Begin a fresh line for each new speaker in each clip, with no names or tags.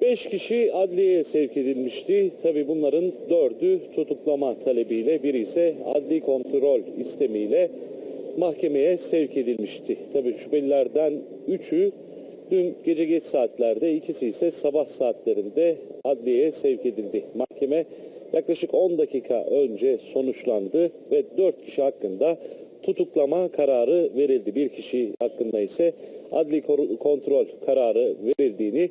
Beş kişi adliyeye sevk edilmişti. Tabii bunların dördü tutuklama talebiyle, biri ise adli kontrol istemiyle mahkemeye sevk edilmişti. Tabii şüphelilerden üçü dün gece geç saatlerde, ikisi ise sabah saatlerinde adliyeye sevk edildi. Mahkeme yaklaşık 10 dakika önce sonuçlandı ve 4 kişi hakkında tutuklama kararı verildi. Bir kişi hakkında ise adli kontrol kararı verildiğini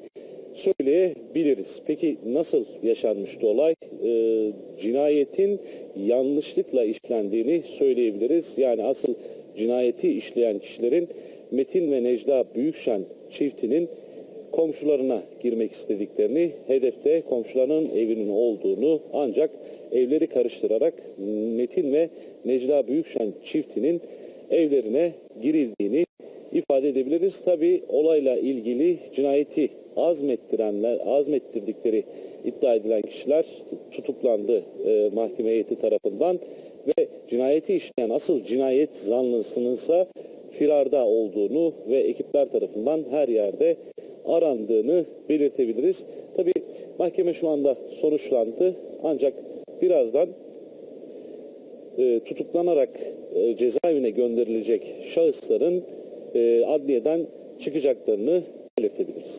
söyleyebiliriz. Peki nasıl yaşanmıştı olay? Ee, cinayetin yanlışlıkla işlendiğini söyleyebiliriz. Yani asıl cinayeti işleyen kişilerin Metin ve Necla Büyükşen çiftinin komşularına girmek istediklerini, hedefte komşularının evinin olduğunu ancak evleri karıştırarak Metin ve Necla Büyükşen çiftinin evlerine girildiğini ifade edebiliriz. Tabi olayla ilgili cinayeti azmettirenler, azmettirdikleri iddia edilen kişiler tutuklandı e, mahkeme heyeti tarafından ve cinayeti işleyen asıl cinayet zanlısının ise firarda olduğunu ve ekipler tarafından her yerde arandığını belirtebiliriz. Tabi mahkeme şu anda sonuçlandı ancak birazdan e, tutuklanarak e, cezaevine gönderilecek şahısların adliyeden çıkacaklarını belirtebiliriz.